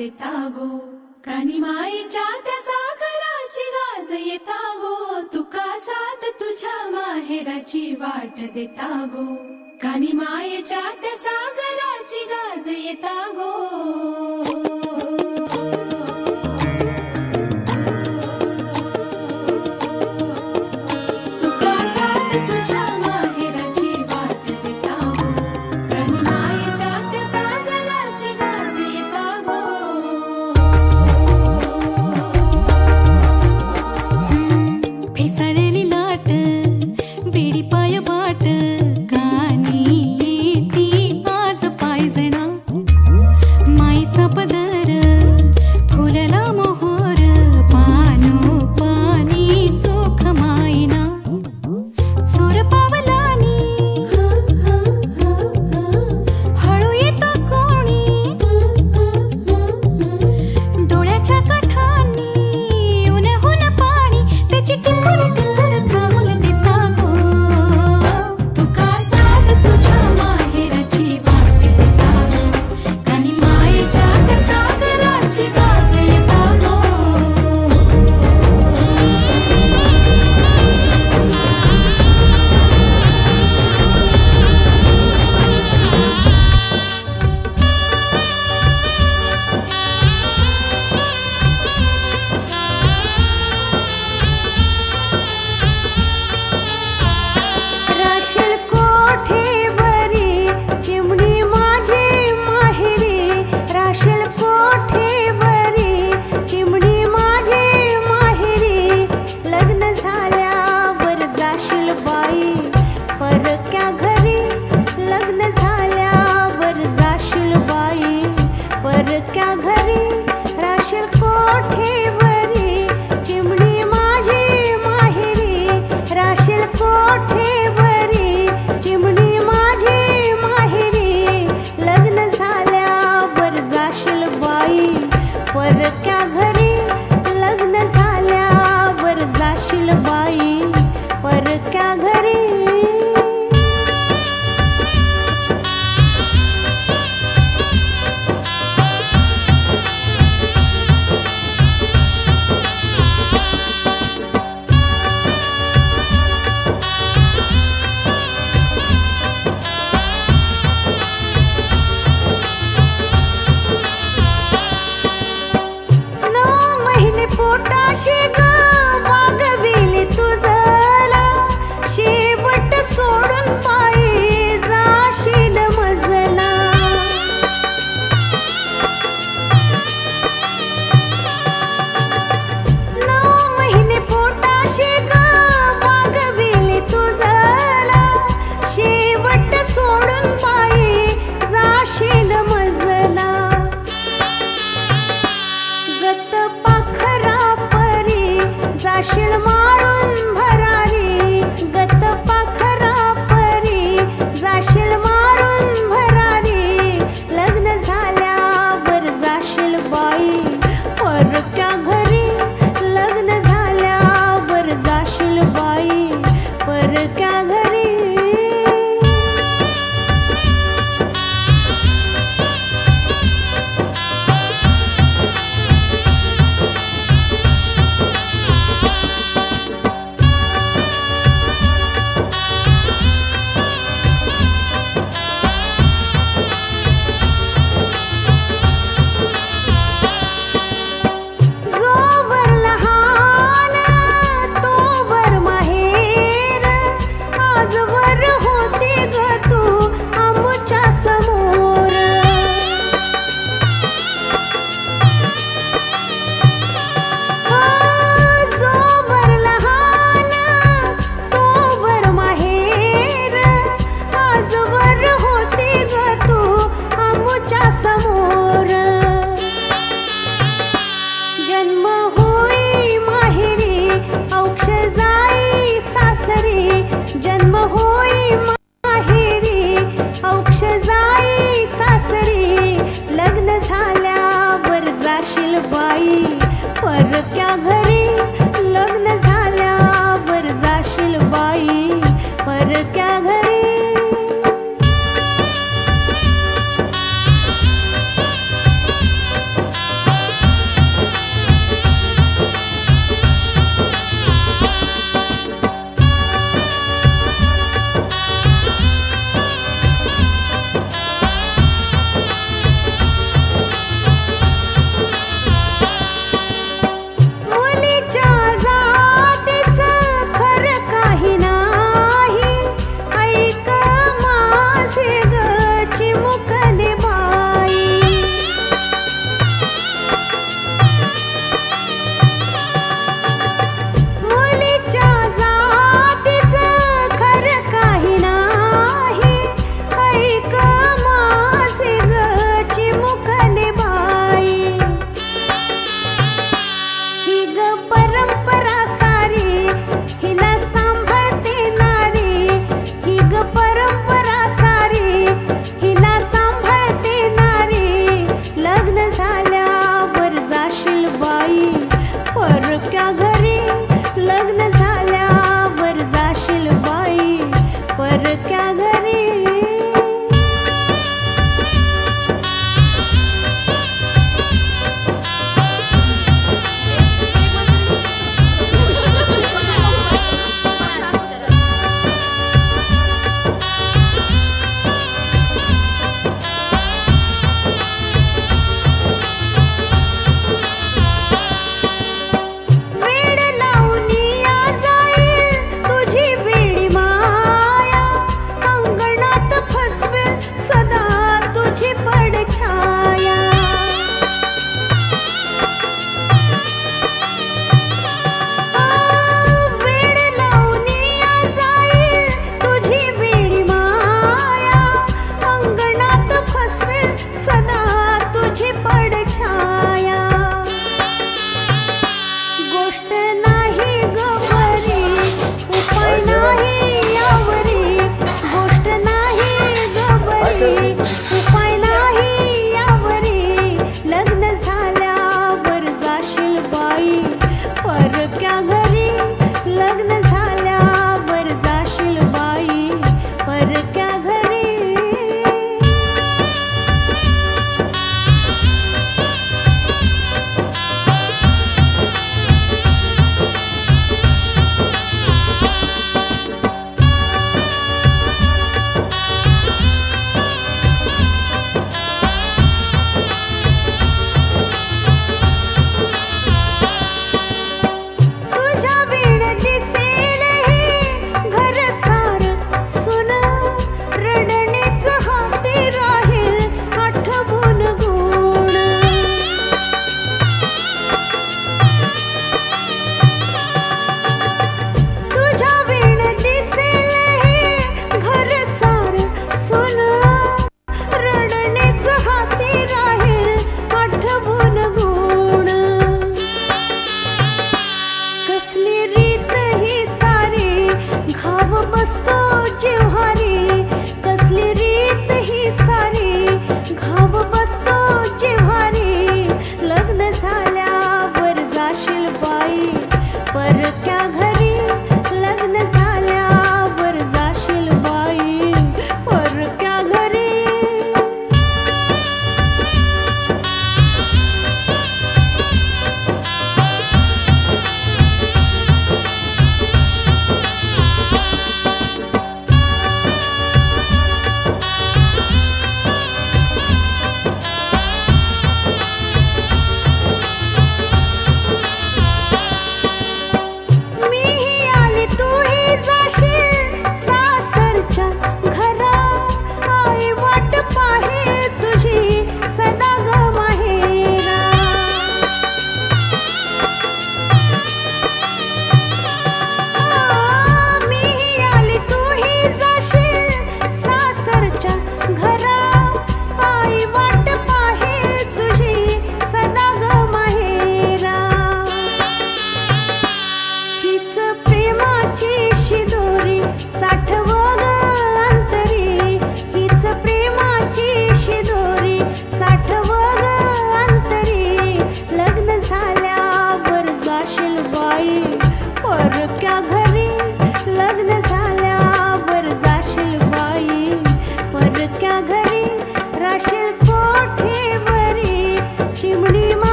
देता गो माईच्या त्या साखराची गाज येता गो तुका साथ तुझ्या माहेराची वाट देता गो माईच्या त्या साखराची गाज येता गो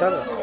Dari.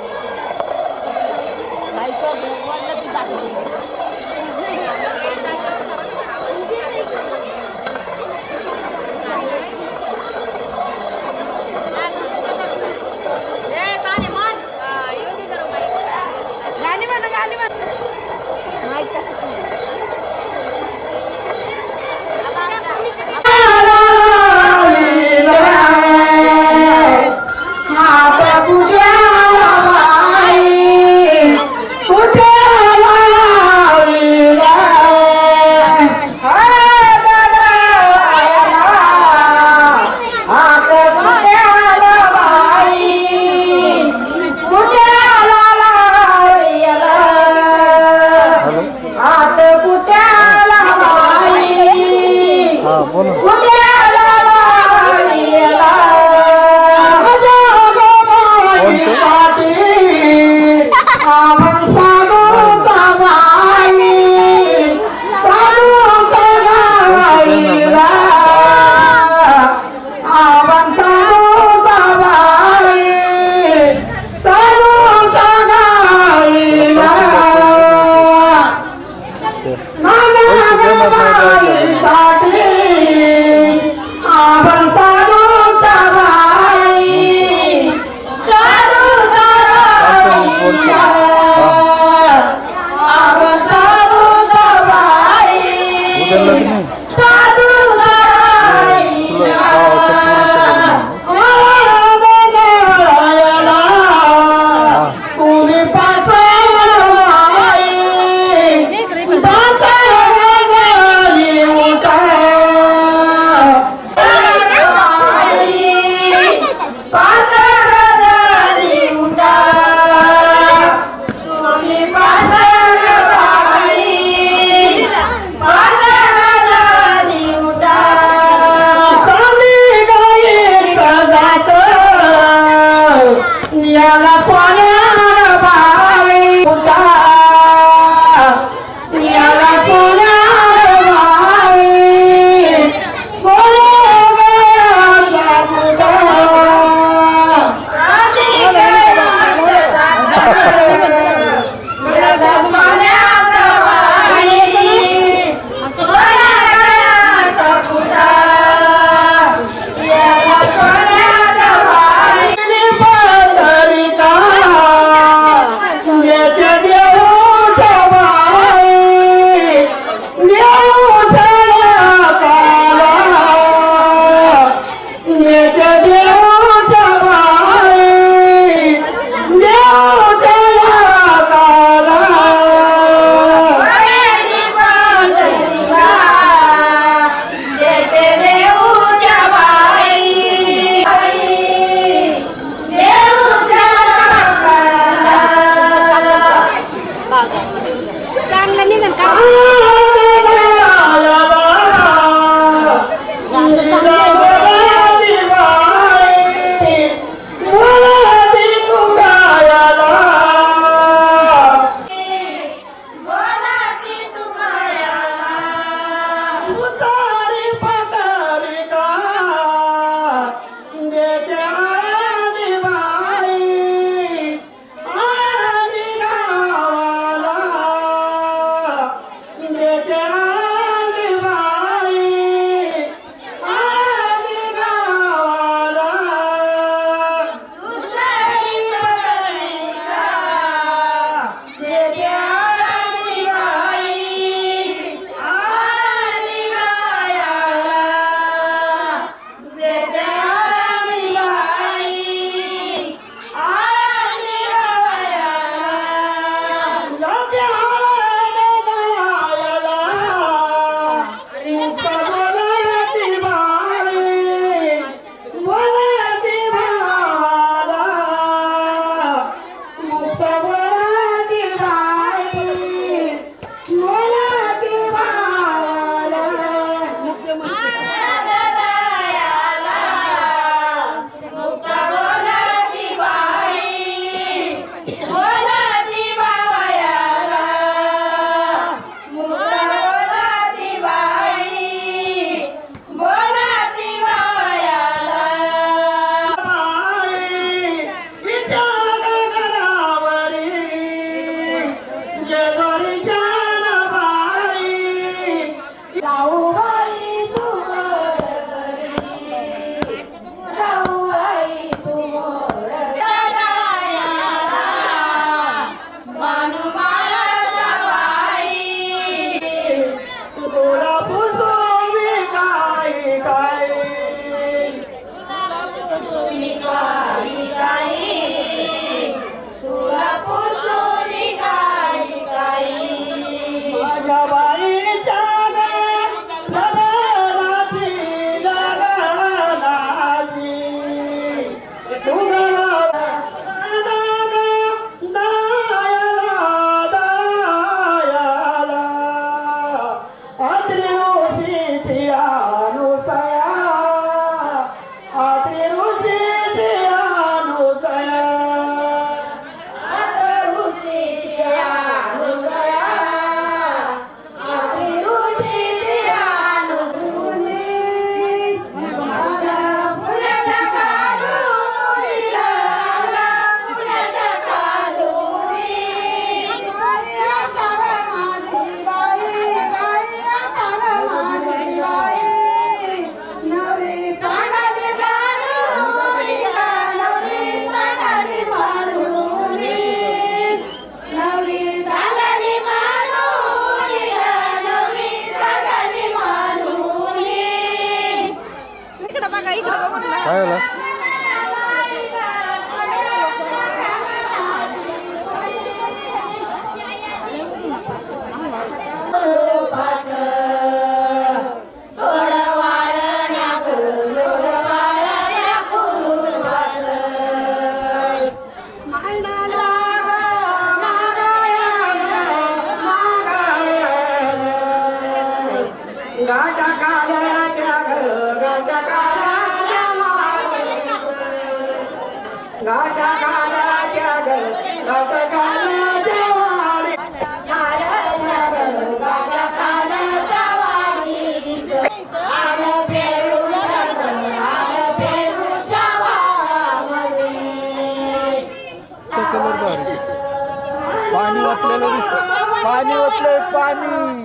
दिसत पाणी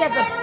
этот.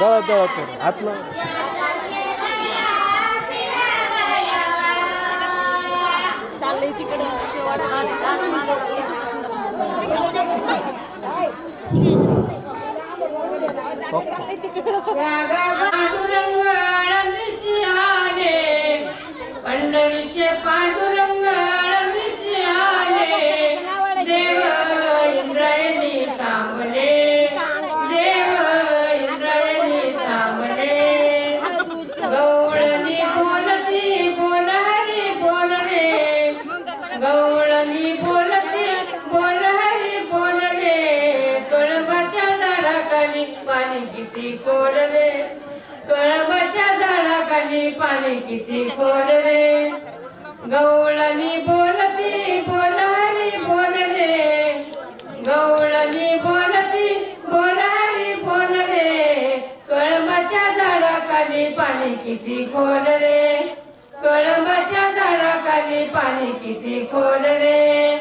दळा दळा दळा कर हात लाव. पांडुरंग आळंदीची आले. पंढरीचे पांडुरंग आले. देव इंद्रायणी गवळणी बोलते बोल हरी बोल रे कळंबाच्या झाडाखाली पाणी किती खोल रे कळंबाच्या झाडाखाली पाणी किती खोल रे गवळणी बोलती बोल हरी बोल रे गवळणी बोलती बोल हरी बोल रे कळंबाच्या झाडाखाली पाणी किती खोल रे कळंबाच्या झाडाखाली पाणी किती खोल रे?